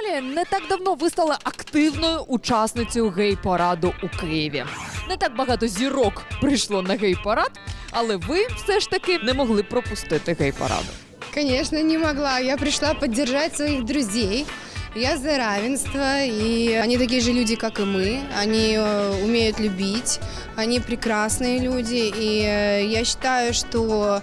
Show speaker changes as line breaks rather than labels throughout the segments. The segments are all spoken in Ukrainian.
Камалія не так давно ви стали активною учасницею гей-параду у Києві. Не так багато зірок прийшло на гей-парад, але ви все ж таки не могли пропустити гей-параду.
Конечно, не могла. Я пришла поддержать своих друзей. Я за равенство, и они такие же люди, как и мы. Они э, умеют любить, они прекрасные люди, и э, я считаю, что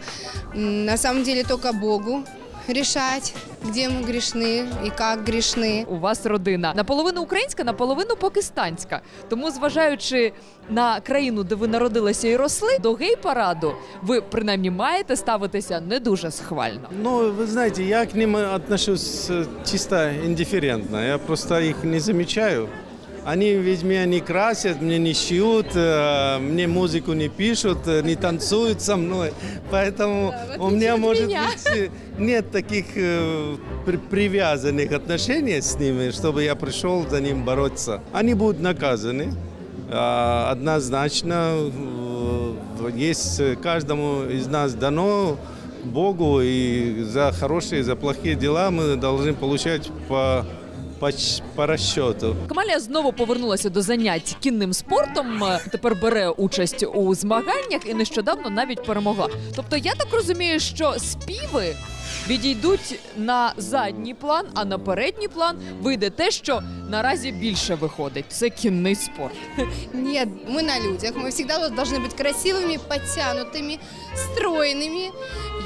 м, на самом деле только Богу решать, где мы грешны и как грешны.
У вас родина наполовину українська, наполовину пакистанська. Тому, зважаючи на країну, де ви народилися і росли, до гей-параду ви принаймні маєте ставитися не дуже схвально.
Ну, вы знаете, я к ним отношусь э, чисто индифферентно. Я просто их не замечаю. Они ведь меня не красят, мне не шьют, э, мне музыку не пишут, э, не танцуют со мной. Поэтому у меня, может быть, э, нет таких при- привязанных отношений с ними, чтобы я пришел за ним бороться. Они будут наказаны. А, Однозначно, есть каждому из нас дано Богу, и за хорошие, за плохие дела мы должны получать по, по, ч- по расчету.
Камалія знову повернулася до занять кінним спортом. е, Тепер бере участь у змаганнях і нещодавно навіть перемогла. Тобто, я так розумію, що співи відійдуть на задній план, а на передній план вийде те, що наразі більше виходить. Це кінний спорт.
Нет, мы на людях. Мы всегда должны быть красивыми, подтянутыми, стройными.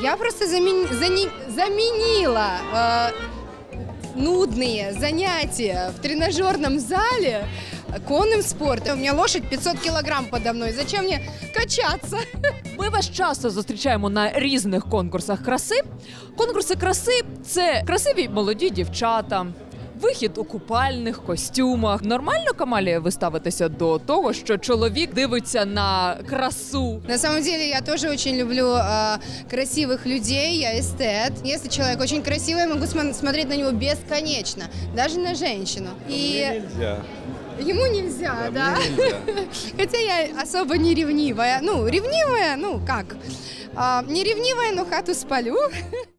Я просто замен- зани- заменила э, нудные занятия в тренажерном зале конным спортом. У меня лошадь 500 килограмм подо мной. Зачем мне качаться?
Ми вас часто зустрічаємо на різних конкурсах краси. Конкурси краси це красиві молоді дівчата Вихід у купальних костюмах. Нормально, Камалія, ви ставитеся до того, що чоловік дивиться на красу.
На самом деле я тоже очень люблю э, красивых людей, я эстет. Если человек очень красивый, я могу смо- смотреть на него бесконечно, даже на женщину. И
Мне нельзя.
ему нельзя,
Да,
да?
мне нельзя.
Хотя я особо не ревнивая. Ну, ревнивая, ну как? А, не ревнивая, но хату спалю.